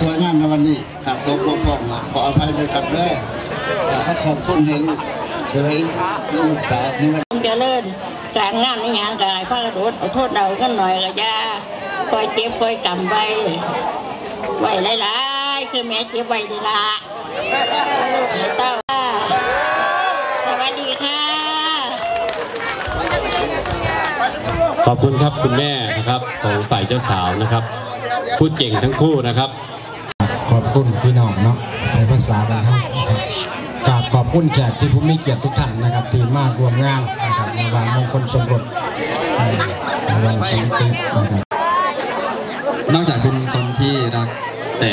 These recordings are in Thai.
สวยงามในวันนี้ครับตกบกพร่องขออภัยด้วยครับเด้อถ้าขอบคุณเห็นสวยลูกสาวนี่วันเจริญการงานในอย่างกายพระกระโดดเอาโทษเรากันหน่อยก็อยาคอยเจ็บคอยกำไว้ไว้หลายๆคือแม่เจ็บไว้ดีละลูกให้เต้าสวัสดีค่ะ ขอบคุณครับคุณแม่นะครับของฝ่ายเจ้าสาวนะครับ พูดเก่งทั้งคู่นะครับ ขอบคุณพี่น้องเนาะในภาษาบรรทัดนะครับกราบขอบคุณแขกที่ผู้มีเกียรติทุกท่านนะครับ ที่มารวมงานนะครับในวันมงคลสมรสในวันสมตินะครับนอกจากเป็นคนที่รักแต่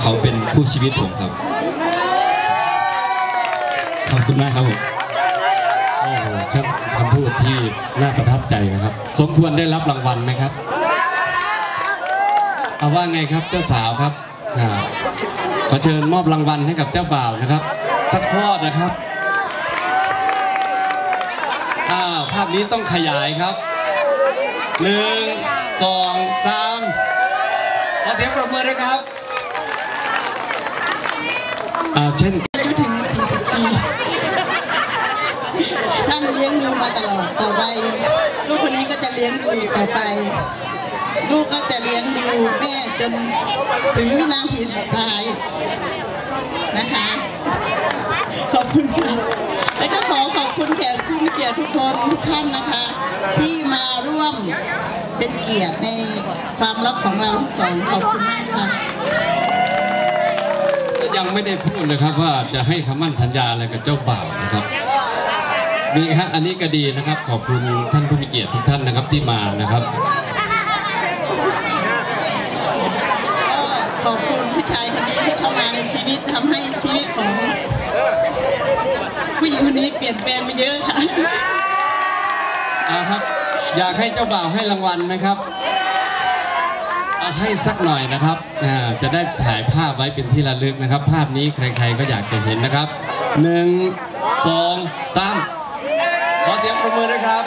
เขาเป็นผู้ชีวิตผมครับ ขอบคุณมากครับผมโอ้โหช่างคำพูดที่น่าประทับใจนะครับ สมควรได้รับรางวัลไหมครับ เอาว่าไงครับเจ้าสาวครับ ขอเชิญมอบรางวัลให้กับเจ้าบ่าวนะครับ สักพอดนะครับอ้าวภาพนี้ต้องขยายครับหนึ่งสองสามขอเสียงปรบมือด้วยครับอ่าเช่นอายุถึง 40 ปีท่านเลี้ยงดูมาตลอดต่อไป ลูกคนนี้ก็จะเลี้ยงดูต่อไป ลูกก็จะเลี้ยงดูแม่จนถึงวินาทีสุดท้ายนะคะ ขอบคุณค่ะแล้วก็ขอขอบคุณแขกผู้มีเกียรติทุกคนทุกท่านนะคะ ที่มาร่วมเป็นเกียรติในความรักของเราทั้งสองขอบคุณมากค่ะยังไม่ได้พูดนะครับว่าจะให้คำมั่นสัญญาอะไรกับเจ้าบ่าวนะครับนี่ฮะอันนี้ก็ดีนะครับ ขอบคุณท่านผู้มีเกียรติทุกท่านนะครับที่มานะครับ ก็ขอบคุณผู้ชายคนนี้ที่เข้ามาใน ชีวิตทำให้ชีวิตของผู้หญิงคนนี้เปลี่ยนแปลงไปเยอะค่ะอาครับ อยากให้เจ้าบ่าวให้รางวัลไหมครับเอาให้สักหน่อยนะครับอ่าจะได้ถ่ายภาพไว้เป็นที่ระลึกนะครับ ภาพนี้ใครๆก็อยากจะเห็นนะครับหนึ่งสองสามขอเสียงปรบมือด้วยครับ